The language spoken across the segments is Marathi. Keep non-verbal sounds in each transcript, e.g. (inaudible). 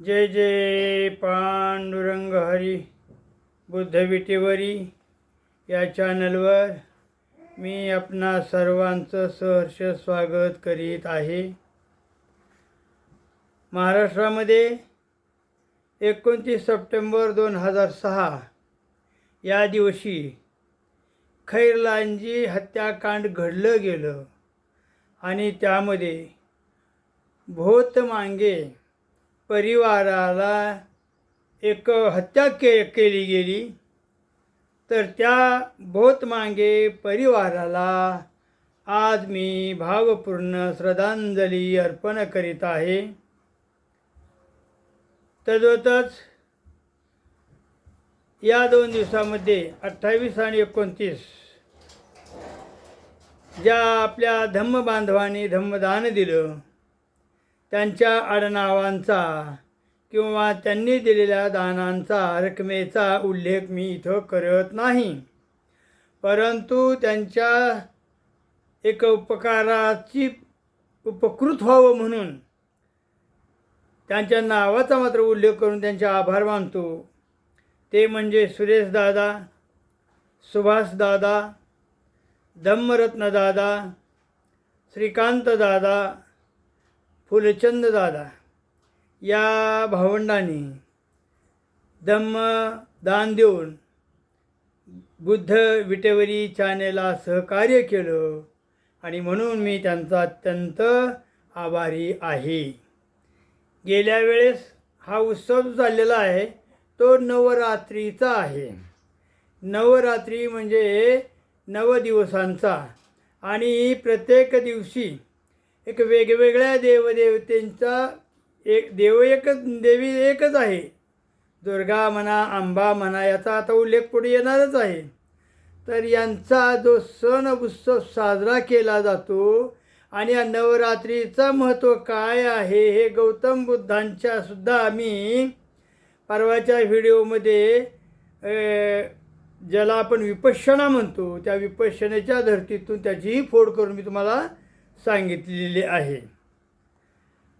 जय जय पांडुरंग हरी बुद्धविटेवरी या चॅनलवर मी आपणा सर्वांचं सहर्ष स्वागत करीत आहे. महाराष्ट्रामध्ये एकोणतीस सप्टेंबर दोन हजार सहा या दिवशी खैरलांजी हत्याकांड घडलं गेलं आणि त्यामध्ये भोत मांगे परिवाराला एक हत्या के केली गेली. तर त्या भोत परिवाराला आज मी भावपूर्ण श्रद्धांजली अर्पण करीत आहे. तद्वतच या दोन दिवसामध्ये अठ्ठावीस आणि एकोणतीस ज्या आपल्या धम्म बांधवाने धम्मदान दिलं त्यांच्या आडनावांचा किंवा त्यांनी दिलेल्या दानांचा रकमेचा उल्लेख मी इथं करत नाही. परंतु त्यांच्या एक उपकाराची उपकृत व्हावं म्हणून त्यांच्या नावाचा मात्र उल्लेख करून त्यांचे आभार मानतो. ते म्हणजे सुरेशदादा सुभाषदादा धम्मरत्नदादा दादा फुलचंद दादा या भावंडांनी धम्म दान देऊन बुद्ध विटेवरी चॅनेलला सहकार्य केलं आणि म्हणून मी त्यांचा अत्यंत आभारी आहे. गेल्या वेळेस हा उत्सव जो चाललेला आहे तो नवरात्रीचा आहे. नवरात्री म्हणजे नव दिवसांचा आणि प्रत्येक दिवशी एक वेगवेगळ्या देवदेवतेंचा एक देव एकच देवी एकच आहे. दुर्गा म्हणा आंबा म्हणा याचा आता उल्लेख पुढे येणारच आहे. तर यांचा जो सण उत्सव साजरा केला जातो आणि या नवरात्रीचं महत्त्व काय आहे हे गौतम बुद्धांच्या सुद्धा आम्ही परवाच्या व्हिडिओमध्ये ज्याला आपण विपश्यना म्हणतो त्या विपश्यनेच्या धर्तीतून त्याचीही फोड करून मी तुम्हाला सांगितलेली आहे.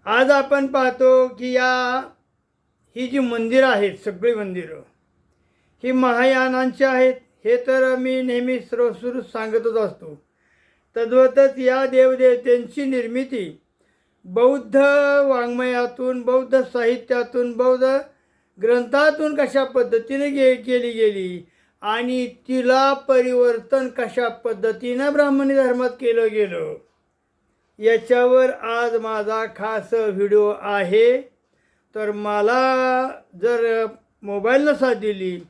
आज आपण पाहतो की या ही जी मंदिरं आहेत सगळी मंदिरं ही महायानांची आहेत. हे तर मी नेहमी सर्व सुरू सांगतच असतो. तद्वतच या देवदेवतेंची निर्मिती बौद्ध वाङ्मयातून बौद्ध साहित्यातून बौद्ध ग्रंथातून कशा पद्धतीने गे केली गेली आणि तिला परिवर्तन कशा पद्धतीनं ब्राह्मणी धर्मात केलं गेलं? याच्यावर आज माझा खास व्हिडिओ आहे. तर मला जर मोबाईलनं साथ दिली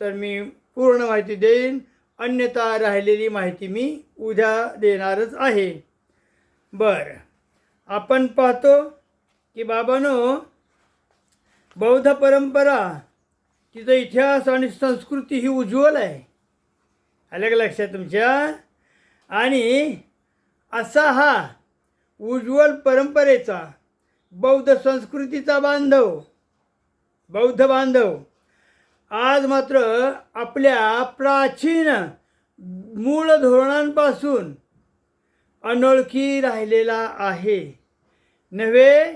तर मी पूर्ण माहिती देईन. अन्यथा राहिलेली माहिती मी उद्या देणारच आहे. बरं आपण पाहतो की बाबानो बौद्ध परंपरा तिचा इतिहास आणि संस्कृती ही उज्ज्वल आहे. आलं का लक्षात तुमच्या? आणि असा हा उज्ज्वल परंपरेचा बौद्ध संस्कृतीचा बांधव बौद्ध बांधव. आज मात्र आपल्या प्राचीन मूळ धोरणांपासून अनोळखी राहिलेला आहे. नव्हे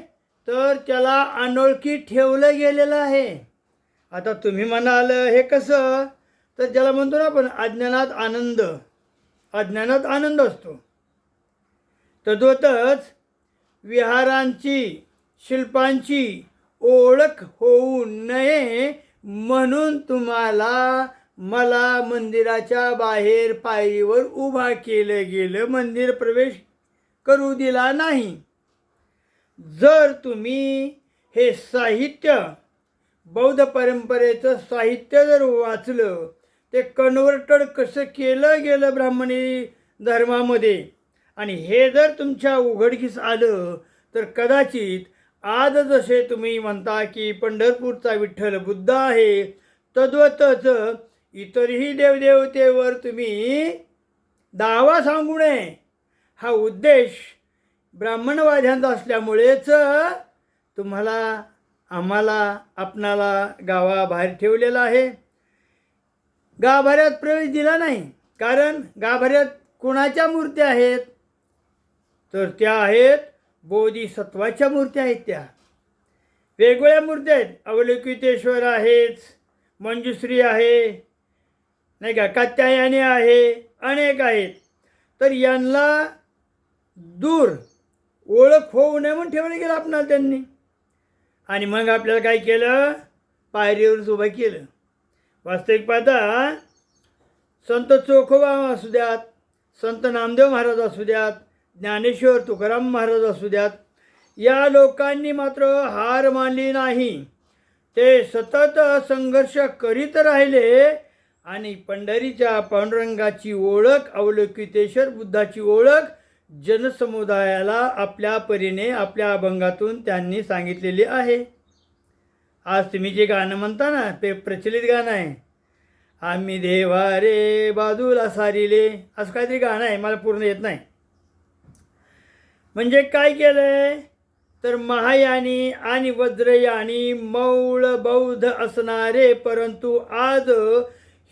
तर त्याला अनोळखी ठेवलं गेलेलं आहे. आता तुम्ही म्हणाल हे कसं? तर ज्याला म्हणतो ना आपण अज्ञानात आनंद. अज्ञानात आनंद असतो. तद्वतच विहारांची शिल्पांची ओळख होऊ नये म्हणून तुम्हाला मला मंदिराच्या बाहेर पायरीवर उभा केलं गेलं. मंदिर प्रवेश करू दिला नाही. जर तुम्ही हे साहित्य बौद्ध परंपरेचं साहित्य जर वाचलं ते कन्व्हर्टेड कसं केलं गेलं ब्राह्मणी धर्मामध्ये? आणि हे जर तुमच्या उघडकीस आलं तर कदाचित आज जसे तुम्ही म्हणता की पंढरपूरचा विठ्ठल बुद्ध आहे तद्वतच इतरही देवदेवतेवर तुम्ही दावा सांगू नये. हा उद्देश ब्राह्मणवाद्यांचा असल्यामुळेच तुम्हाला आम्हाला आपणाला गावाबाहेर ठेवलेला आहे. गाभाऱ्यात प्रवेश दिला नाही कारण गाभाऱ्यात कुणाच्या मूर्त्या आहेत? तर त्या आहेत बोधिसत्वाच्या मूर्त्या आहेत त्या. वेगवेगळ्या मूर्त्या आहेत. अवलोकितेश्वर आहेच मंजुश्री आहे नाही का? कात्यायनी आहे अनेक आहेत. तर यांना दूर ओळख होऊ नये म्हणून ठेवलं गेलं आपणाला त्यांनी. आणि मग आपल्याला काय केलं? पायरीवरच उभं केलं. वास्तविक पाहता संत चोखोबा असू द्यात संत नामदेव महाराज असू द्यात ज्ञानेश्वर तुकाराम महाराज असू द्यात या लोकांनी मात्र हार मानली नाही. ते सतत संघर्ष करीत राहिले आणि पंढरीच्या पांडुरंगाची ओळख अवलोकितेश्वर बुद्धाची ओळख जनसमुदायाला आपल्या परीने आपल्या अभंगातून त्यांनी सांगितलेली आहे. आज तुम्ही जे गाणं म्हणता ना ते प्रचलित गाणं आहे. आम्ही देवा रे बाजूला सारिले. असं काहीतरी गाणं आहे मला पूर्ण येत नाही. म्हणजे काय केलंय? तर महायानी आणि वज्रयानी मौळ बौद्ध असणारे परंतु आज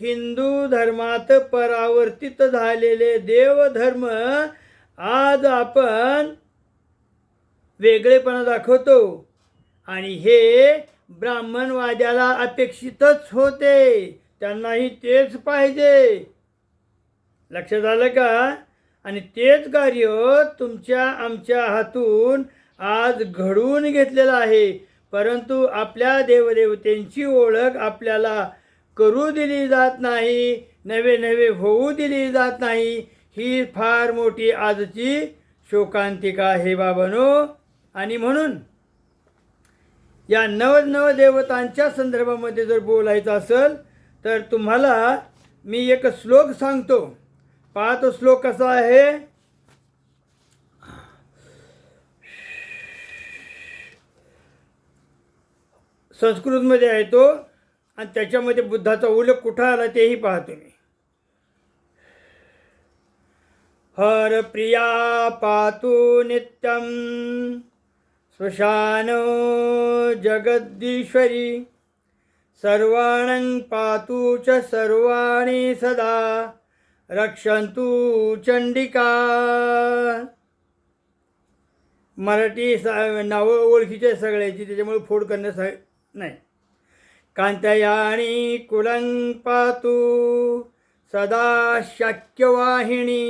हिंदू धर्मात परावर्तित झालेले देवधर्म आज आपण वेगळेपणा दाखवतो. आणि हे ब्राह्मणवाद्याला अपेक्षितच होते. त्यांनाही तेच पाहिजे. लक्षात आलं का? आणि तेच कार्य तुमच्या आमच्या हातून आज घडवून घेतलेलं आहे. परंतु आपल्या देवदेवतेंची ओळख आपल्याला करू दिली जात नाही नवे नवे होऊ दिली जात नाही ही फार मोठी आजची शोकांतिका आहे बाबानो. आणि म्हणून या नव नवदेवतांच्या संदर्भामध्ये जर बोलायचं असेल तर तुम्हाला मी एक श्लोक सांगतो. पाहतो श्लोक कसा आहे. संस्कृतमध्ये आहे तो आणि त्याच्यामध्ये बुद्धाचा उल्लेख कुठं आला तेही पाहतो मी हर प्रिया पातु नित्यम श्मशानो जगदीश्वरी सर्वाण पातु च सर्वाणी सदा। रक्षन्तु चंडिका मराठी सा नावं ओळखीचे सगळ्याची त्याच्यामुळे फोड करण्यास नाही. कांतयाणी कुलं पातू सदा शक्यवाहिनी।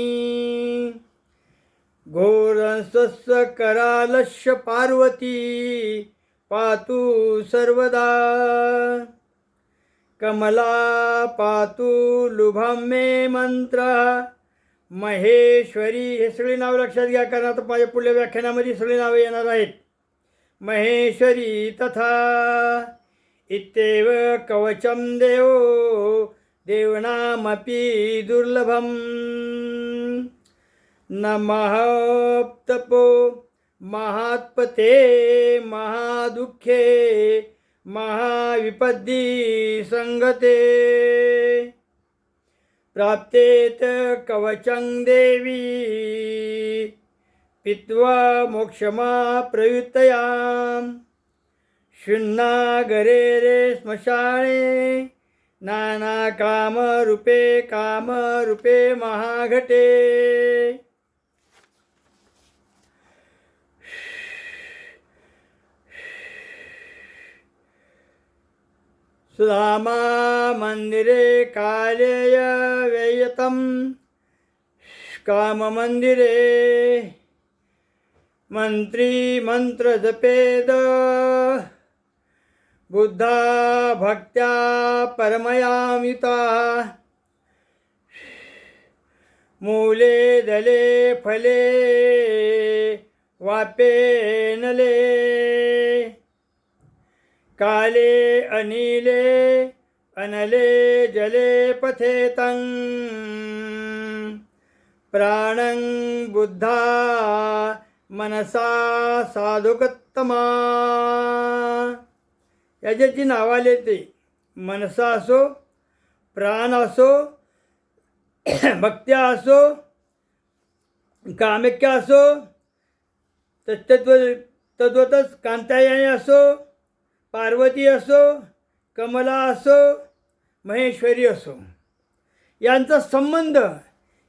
घोरस्वस्य करालश्य पार्वती पातू सर्वदा। कमला पातु लुभं मे मंत्र। महेश्वरी हे सगळी नावं लक्षात घ्या कारण आता माझ्या पुढल्या व्याख्यानामध्ये सगळी नावं येणार आहेत. महेश्वरी तथा। इत्येव कवचं देवो देवनामपी दुर्लभं नमः महात्पते महादुःखे। महाविपद्दी संगते। प्राप्तेत कवचं देवी। पित्वा मोक्षमा प्रयुतया शुन्नागरे रे स्मशाने। नाना कामरूपे कामरूपे महाघटे। सुधामा मंदिरे कालेय व्ययतं काममन्दिरे मंत्री मंत्र जपेद बुद्धा भक्त्या परमयामिता। मूले दले फले वापे नले। काले अनिले अनले जले पथेतं। प्राणं बुद्धा मनसा साधुकत्तमा। याच्याची जी नावं आले ते. मनसा असो प्राण असो (coughs) भक्त्या असो कामिक्या असो तत्त्व तद्वतच कांतायाने असो पार्वती असो कमला असो महेश्वरी असो. यांचा संबंध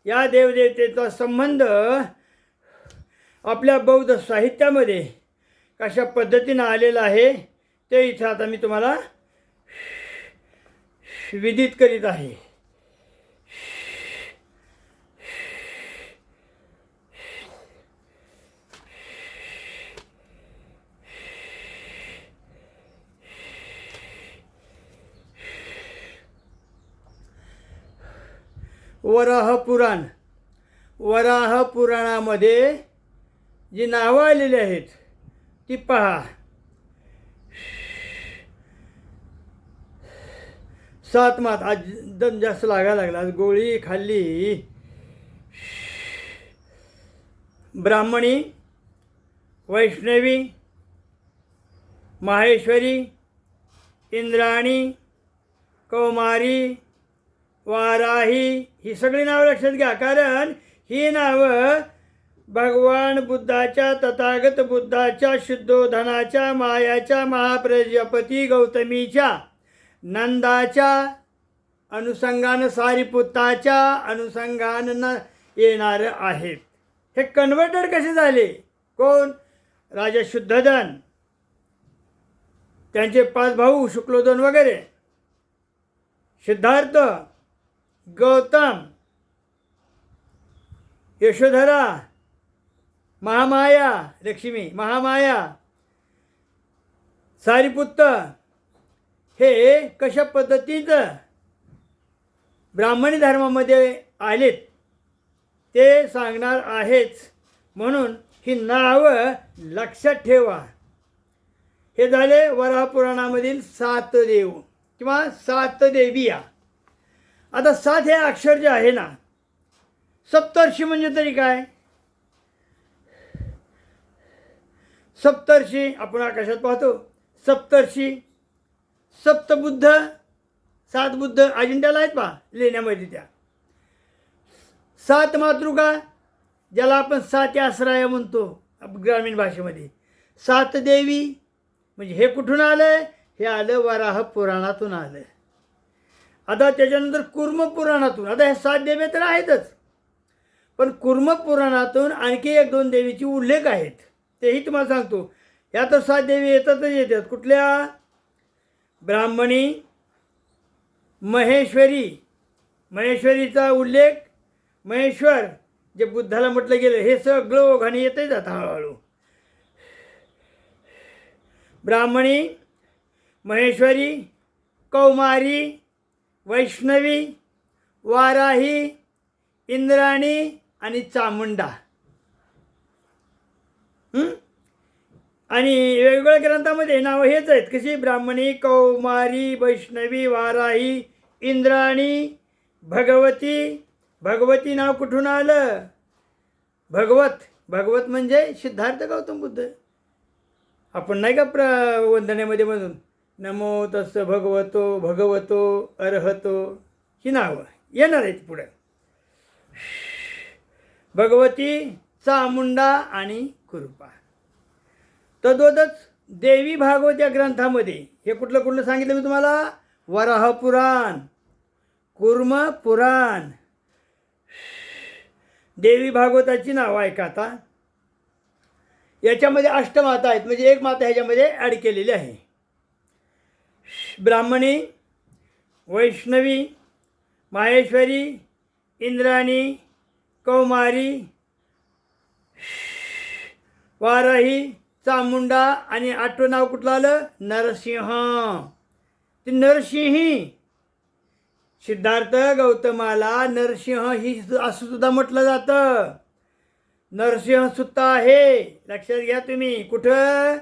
या देवदेवतेचा संबंध आपल्या बौद्ध साहित्यामध्ये कशा पद्धतीनं आलेला आहे ते इथं आता मी तुम्हाला विदित करीत आहे. वराह पुराण. वराह पुराणामध्ये जी नावं आलेली आहेत ती पहा. सात मात. आज दम जास्त लागायला लागला. आज गोळी खाल्ली. ब्राह्मणी वैष्णवी माहेश्वरी इंद्राणी कौमारी वाराही. ही सगळी नावं लक्षात घ्या. कारण ही नावं भगवान बुद्धाच्या तथागत बुद्धाच्या शुद्धोधनाच्या मायाच्या महाप्रजापती गौतमीच्या नंदाच्या अनुषंगानं सारीपुत्ताच्या अनुषंगानं येणार आहेत. हे कन्व्हर्टर कसे झाले? कोण? राजा शुद्धधन. त्यांचे पाच भाऊ शुक्लोधन वगैरे. सिद्धार्थ. गौतम यशोधरा महामाया लक्ष्मी महामाया सारीपुत्त हे कशा पद्धतीचं ब्राह्मणी धर्मामध्ये आलेत ते सांगणार आहेच. म्हणून ही नावं लक्षात ठेवा. हे झाले वरापुराणामधील सात देव किंवा सात देविया आता सात हे अक्षर जे आहे ना सप्तर्षी म्हणजे तरी काय? सप्तर्षी आपण आकाशात पाहतो. सप्तर्षी सप्तबुद्ध सात बुद्ध अजिंठ्याला आहेत पहा लेण्यामध्ये त्या. सात मातृका ज्याला आपण सात आश्रय म्हणतो ग्रामीण भाषेमध्ये. सात देवी म्हणजे हे कुठून आलं हे आलं वराह पुराणातून आलं आता त्याच्यानंतर कुर्मपुराणातून आता ह्या सात देवी तर आहेतच. पण कुर्म पुराणातून आणखी एक दोन देवीची उल्लेख आहेत. तेही तुम्हाला सांगतो. ह्या तर सात देवी येतातच येतात. कुठल्या? ब्राह्मणी महेश्वरी. महेश्वरीचा उल्लेख महेश्वर जे बुद्धाला म्हटलं गेलं हे सगळं ओघाने येतच जातं हळूहळू. ब्राह्मणी महेश्वरी कौमारी वैष्णवी वाराही इंद्राणी आणि चामुंडा. आणि वेगवेगळ्या ग्रंथामध्ये नावं हेच आहेत. कशी? ब्राह्मणी कौमारी वैष्णवी वाराही इंद्राणी भगवती. भगवती नाव कुठून आलं? भगवत. भगवत म्हणजे सिद्धार्थ गौतम बुद्ध. आपण नाही का प्र वंदनेमध्ये म्हणून? नमो तस् भगवतो भगवतो अर्हतो. ही नावं येणार आहेत पुढे. भगवती चामुंडा आणि कृपा तद्वतच देवी भागवत या ग्रंथामध्ये हे कुठलं कुठलं सांगितलं मी तुम्हाला? वराह पुराण. कुर्म पुराण. देवी भागवताची नावं ऐका आता. याच्यामध्ये अष्टमाता आहेत म्हणजे एक माता ह्याच्यामध्ये ॲड केलेली आहे. ब्राह्मणी वैष्णवी माहेश्वरी इंद्राणी कौमारी वाराही चामुंडा आणि आठवं नाव कुठलं आलं? नरसिंह. ती नरसिंही. सिद्धार्थ गौतमाला नरसिंह ही असं सुद्धा म्हटलं जातं. नरसिंह सुद्धा आहे. लक्षात घ्या तुम्ही. कुठं?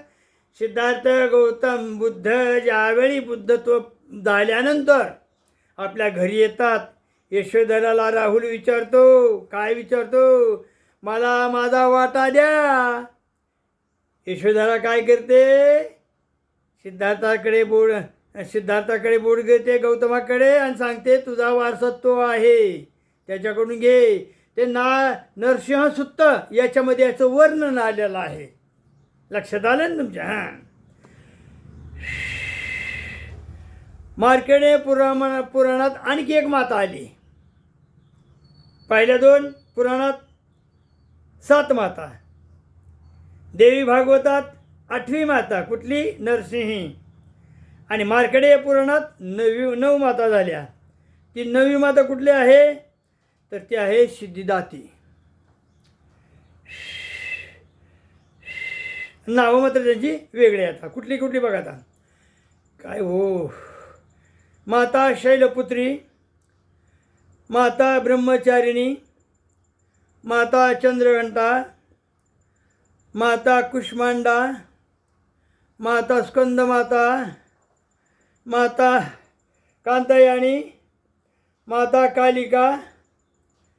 सिद्धार्थ गौतम बुद्ध ज्यावेळी बुद्धत्व झाल्यानंतर आपल्या घरी येतात यशोधराला राहुल विचारतो काय विचारतो? मला माझा वाटा द्या. यशोधरा काय करते? सिद्धार्थाकडे बोड सिद्धार्थाकडे बोट घेते गौतमाकडे आणि सांगते तुझा वारसा तो आहे त्याच्याकडून घे. ते ना नरसिंह सुत्त याच्यामध्ये याचं वर्णन आलेलं आहे. लक्षात आलं ना तुमच्या? हां. मार्केडे पुराण पुराणात आणखी एक माता आली. पहिल्या दोन पुराणात सात माता. देवी भागवतात आठवी माता कुठली? नरसिंही. आणि मार्कडे पुराणात नवी नऊ माता झाल्या. ती नवी माता कुठली आहे? तर ती आहे सिद्धिदाती. नावं मात्र त्यांची वेगळी आता. कुठली कुठली बघा आता. काय हो. माता शैलपुत्री माता ब्रह्मचारिणी माता चंद्रघंटा माता कुष्मांडा माता स्कंदमाता माता कांतायाणी माता कालिका.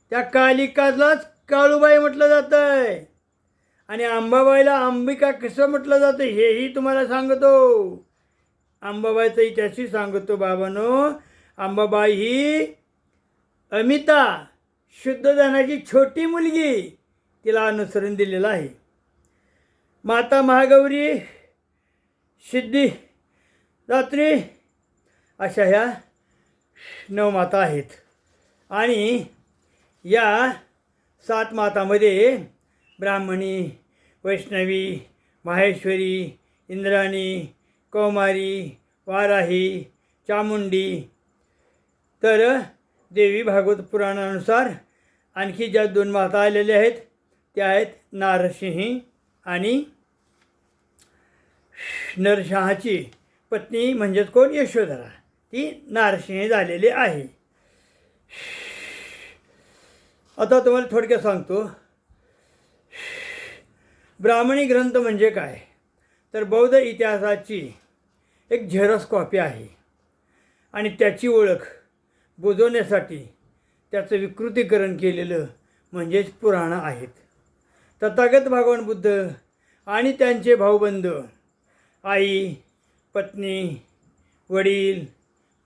त्या कालिकालाच काळूबाई म्हटलं जातं आहे आणि अंबाबाईला अंबिका कसं म्हटलं जातं हेही तुम्हाला सांगतो. अंबाबाईचा इतिहासही सांगतो बाबानो. अंबाबाई ही अमिता शुद्धधनाची छोटी मुलगी तिला अनुसरण दिलेलं आहे. माता महागौरी सिद्धी रात्री अशा ह्या नऊ माता आहेत. आणि या सात मातामध्ये ब्राह्मणी वैष्णवी माहेश्वरी इंद्राणी कौमारी वाराही चामुंडी. तर देवी भागवत पुराणानुसार आणखी ज्या दोन माता आलेल्या आहेत त्या आहेत नारसिंही आणि नरशहाची पत्नी म्हणजेच कोण? यशोधरा. ती नारसिंही झालेली आहे. आता तुम्हाला थोडक्यात सांगतो. ब्राह्मणी ग्रंथ म्हणजे काय? तर बौद्ध इतिहासाची एक झेरॉक्स कॉपी आहे. आणि त्याची ओळख बुजवण्यासाठी त्याचं विकृतीकरण केलेलं म्हणजेच पुराणं आहेत. तथागत भगवान बुद्ध आणि त्यांचे भाऊबंध आई पत्नी वडील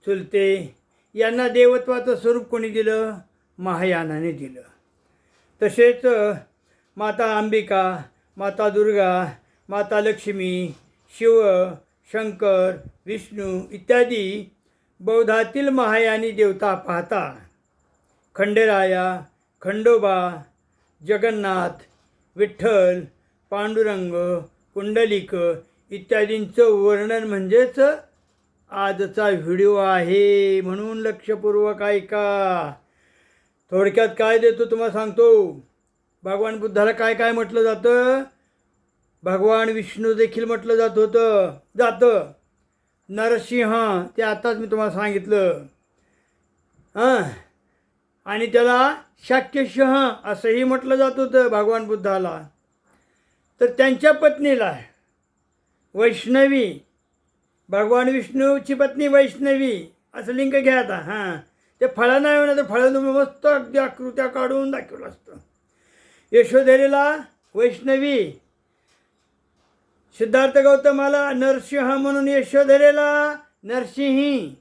चुलते यांना देवत्वाचं स्वरूप कोणी दिलं? महायानाने दिलं. तसेच माता अंबिका माता दुर्गा माता लक्ष्मी शिव शंकर विष्णू इत्यादी बौद्धातील महायानी देवता पाहता. खंडेराया खंडोबा जगन्नाथ विठ्ठल पांडुरंग कुंडलिक इत्यादींचं वर्णन म्हणजेच आजचा व्हिडिओ आहे म्हणून लक्षपूर्वक ऐका. थोडक्यात काय देतो तुम्हाला सांगतो. भगवान बुद्धाला काय काय म्हटलं जातं? भगवान विष्णू देखील म्हटलं जात होतं. जातं. नरसिंह ते आताच मी तुम्हाला सांगितलं. हां? आणि त्याला शाक्यशह असंही म्हटलं जात होतं भगवान बुद्धाला. तर त्यांच्या पत्नीला वैष्णवी भगवान विष्णूची पत्नी वैष्णवी असं लिंक घ्या आता. हां. ते फळं नाही होणार तर फळं तुम्ही मस्त अगदी आकृत्या काढून दाखवलं असतं. यशोधरेला वैष्णवी. सिद्धार्थ गौतमाला नरसिंह म्हणून यशोधरेला नरसिंही.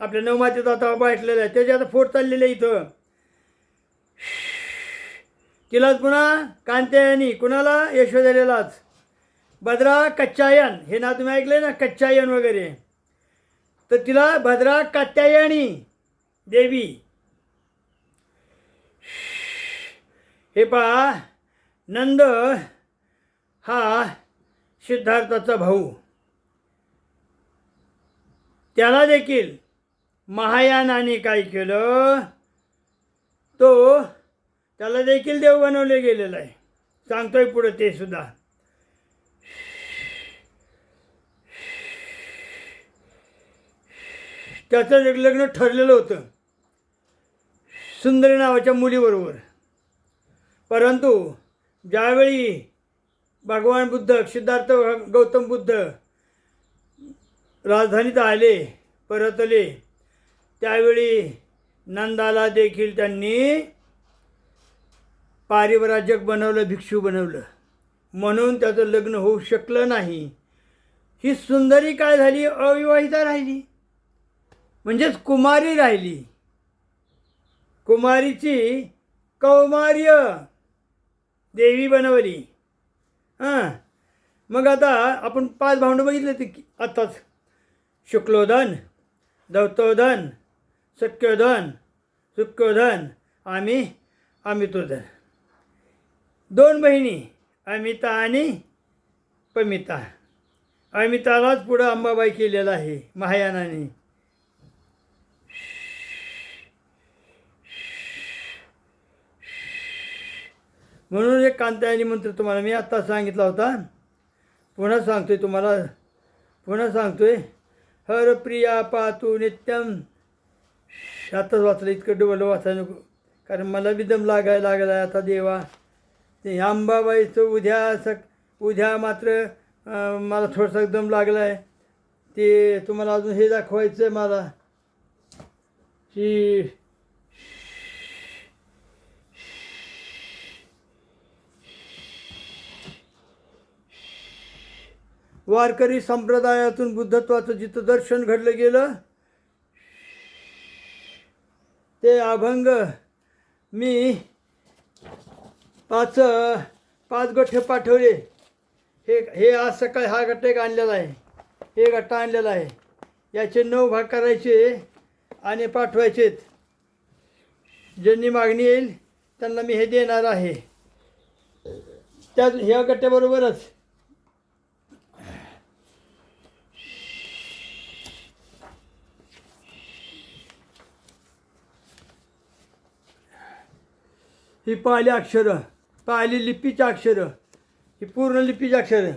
आपल्या नवमातीत आता उभा आहे त्याची आता फोड चाललेलं आहे इथं. तिलाच पुन्हा कांत्यायनी कुणाला? यशोधरेलाच. भद्रा कच्चायन. हे ना तुम्ही ऐकले ना? कच्चायन वगैरे. तर तिला भद्रा कात्यायनी देवी. हे पहा नंद हा सिद्धार्थाचा भाऊ. त्याला देखील महायानाने काय केलं? तो त्याला देखील देव बनवले गेलेला आहे. सांगतोय पुढं ते सुद्धा. त्याचं लग्न ठरलेलं होतं. सुंदरी नावाच्या मुलीबरोबर. परंतु ज्यावेळी भगवान बुद्ध सिद्धार्थ गौतम बुद्ध राजधानीत आले परतले त्यावेळी नंदाला देखील त्यांनी पारिवराजक बनवलं भिक्षू बनवलं. म्हणून त्याचं लग्न होऊ शकलं नाही. ही सुंदरी काय झाली? अविवाहिता राहिली. म्हणजेच कुमारी राहिली. कुमारीची कौमार्य देवी बनवली. हां. मग आता आपण पाच भांडं बघितले ते की आत्ताच शुक्लोधन दौतोधन सत्योधन सुक्योधन आम्ही अमितोधन. दोन बहिणी अमिता आणि पमिता. अमितालाच पुढं अंबाबाई केलेला आहे महायानाने. म्हणून एक कांतायनी मंत्र तुम्हाला मी आत्ता सांगितला होता. पुन्हा सांगतोय तुम्हाला. पुन्हा सांगतोय. हर प्रिया पातू नित्यम. आत्ताच वाचलं इतकं डबल वाचायला नको. कारण मला बी दम लागायला लागला आहे आता देवा. ते अंबाबाईचं उद्या सक उद्या मात्र मला थोडासा दम लागला आहे ते तुम्हाला अजून हे दाखवायचं आहे मला. की वारकरी संप्रदायातून बुद्धत्वाचं जिथं दर्शन घडलं गेलं ते अभंग मी पाच पाच गठ्ठे पाठवले. हे हे आज सकाळी हा गट्टा एक आणलेला आहे. हे गट्टा आणलेला आहे. याचे नऊ भाग करायचे आणि पाठवायचेत ज्यांनी मागणी येईल त्यांना मी हे देणार आहे. त्याच ह्या गट्ट्याबरोबरच ही पाहिली अक्षरं पाहिली लिपीची अक्षरं ही पूर्ण लिपीची अक्षरं.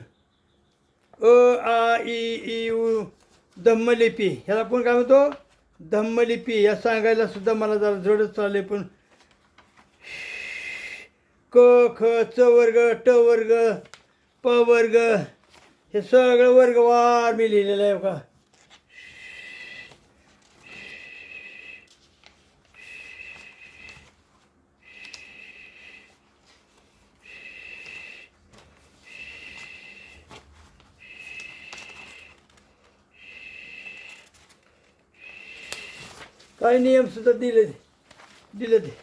अ आ इ ई उ धम्मलिपी. ह्याला पण काय म्हणतो? धम्मलिपी. या सांगायला सुद्धा मला जरा जडच चालले पण क ख च वर्ग ट वर्ग प वर्ग हे सगळं वर्गवार मी लिहिलेलं आहे का काही नियम सुद्धा दिले दिले ते.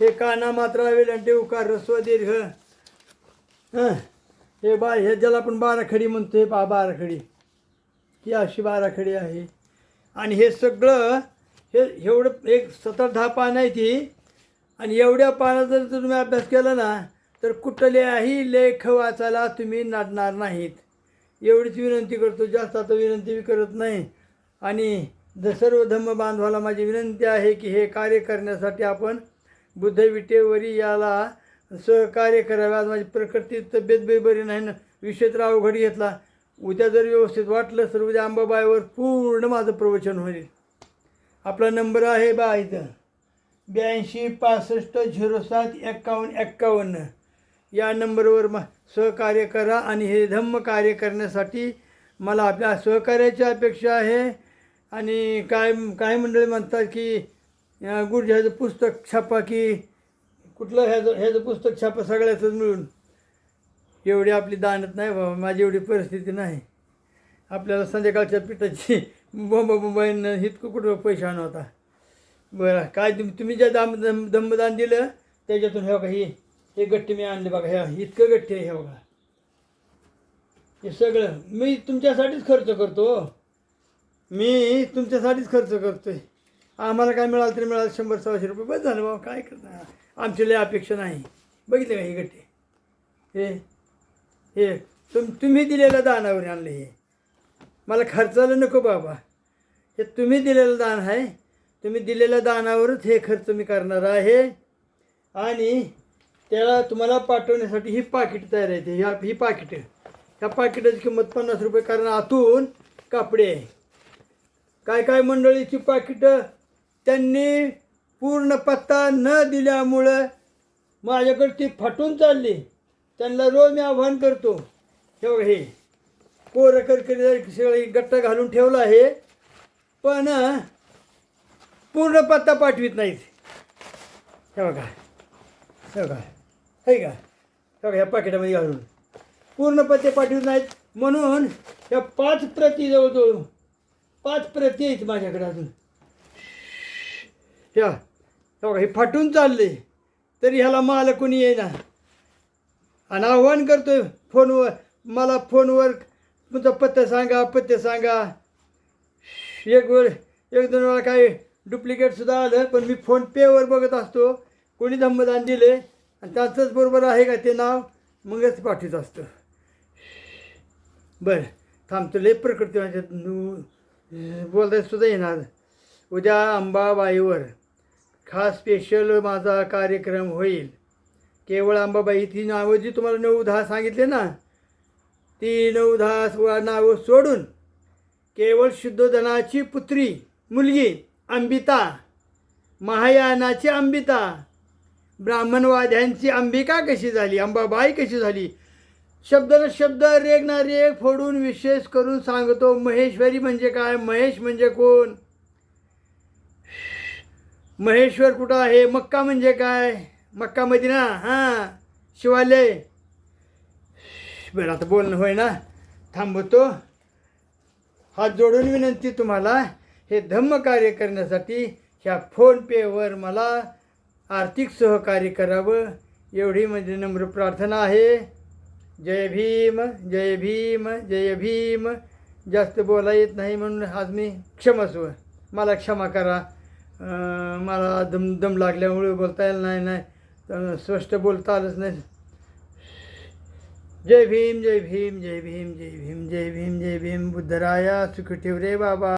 हे काना मात्रा वेलांटे उकार रस्व दीर्घ? हं? हे बा हे ज्याला आपण बाराखडी म्हणतो हे पा बाराखडी. ही अशी बाराखडी आहे. आणि हे सगळं हे एवढं एक सतरा दहा पानं आहे ती. आणि एवढ्या पानाचा जर तुम्ही अभ्यास केला ना तर कुठल्याही लेख वाचायला तुम्ही नाडणार नाहीत. एवढीच विनंती करतो जास्त आता विनंती बी करत नाही. आणि द सर्व धम्म बांधवाला माझी विनंती आहे की हे कार्य करण्यासाठी आपण बुद्धविटेवरी याला सहकार्य करावे. आज माझी प्रकृती तब्येत बेबरी नाही ना. विषय तर अवघड घेतला. उद्या जर व्यवस्थित वाटलं तर उद्या अंबाबाईवर पूर्ण माझं प्रवचन होईल. आपला नंबर आहे बा इथं. ब्याऐंशी पासष्ट झिरो सात एक्कावन्न एक्कावन्न या नंबरवर मा सहकार्य करा आणि हे धम्म कार्य करण्यासाठी मला आपल्या सहकार्याची अपेक्षा आहे. आणि काय काही मंडळी म्हणतात की अं, गुडघ्याचं पुस्तक छापा की कुठलं ह्याचं ह्याचं पुस्तक छापा सगळ्याचंच मिळून. एवढी आपली दानत नाही बाबा माझी एवढी परिस्थिती नाही. आपल्याला संध्याकाळच्या पिठाची (laughs) बोंब बोंबाईनं इतकं कुठं पैसा आणवता बरं काय तुम्ही तुम्ही ज्या दाम दम दमदान दिलं त्याच्यातून हे काही हे गट्टे मी आणले बघा ह्या इतकं गट्टे आहे हे बघा. हे सगळं मी तुमच्यासाठीच खर्च करतो हो. मी तुमच्यासाठीच खर्च करतोय. आम्हाला काय मिळालं तरी मिळालं शंभर सहाशे रुपये. बस झालं बाबा काय करणार? आमची लय अपेक्षा नाही. बघितले का हे गट्टे? हे हे तुम तुम्ही दिलेलं दानावर आणलं हे. मला खर्चाला नको बाबा. हे तुम्ही दिलेलं दान आहे. तुम्ही दिलेल्या दानावरच हे खर्च मी करणार आहे. आणि त्याला तुम्हाला पाठवण्यासाठी ही पाकिट तयार आहे ह्या ही पाकिटं. ह्या पाकिटाची किंमत पन्नास रुपये कारण आतून कापडे आहे. काय काय मंडळीची पाकिटं? त्यांनी पूर्ण पत्ता न दिल्यामुळं माझ्याकडे ती फाटून चालली. त्यांना रोज मी आव्हान करतो. हे बघा हे. पोरं करकरी सगळं गट्टा घालून ठेवला आहे. पण पूर्ण पत्ता पाठवित नाहीत. हे बघा हे बघा. आहे का? बघा ह्या पाकिटामध्ये घालून. पूर्ण पत्ते पाठवत नाहीत. म्हणून ह्या पाच प्रती जवळजवळ पाच प्रती आहेत माझ्याकडे अजून. ह्या बघा हे फाटून चालले. तरी ह्याला मला कोणी येईना. आणि आव्हान करतो फोनवर मला फोनवर तुमचा पत्ता सांगा पत्ते सांगा. एक वेळ एक दोन वेळा काही डुप्लिकेटसुद्धा आलं पण मी फोन पेवर बघत असतो. कोणी धम्मदान दिले? आणि त्याचंच बरोबर आहे का ते नाव? मगच पाठीचं असतं. बरं थांबतो लय प्रकृती म्हणजे बोलताय सुद्धा येणार. उद्या अंबाबाईवर खास स्पेशल माझा कार्यक्रम होईल. केवळ अंबाबाई ती नावं जी तुम्हाला नऊ दहा सांगितले ना ती नऊ दहा नावं सोडून केवळ शुद्धोधनाची पुत्री मुलगी अंबिता महायानाची अंबिता ब्राह्मणवाद्यांची अंबिका कशी झाली? अंबाबाई कशी झाली? शब्दाला शब्द रेग ना रेग फोडून विशेष करून सांगतो महेश्वरी म्हणजे काय? महेश म्हणजे कोण? महेश्वर कुठं आहे? मक्का म्हणजे काय? मक्का मदिना हां शिवालय. बरं आता बोलणं होय ना? थांबवतो हात जोडून विनंती तुम्हाला हे धम्म कार्य करण्यासाठी ह्या फोनपेवर मला आर्थिक सहकार्य करावं एवढी म्हणजे नम्र प्रार्थना आहे. जय भीम जय भीम जय भीम. जास्त बोला येत नाही म्हणून आज मी क्षमस्व मला क्षमा करा. मला दम दम लागल्यामुळे बोलता येईल नाही नाही. स्पष्ट बोलता आलंच नाही. जय भीम जय भीम जय भीम जय भीम जय भीम जय भीम. बुद्धराया सुख ठेव रे बाबा.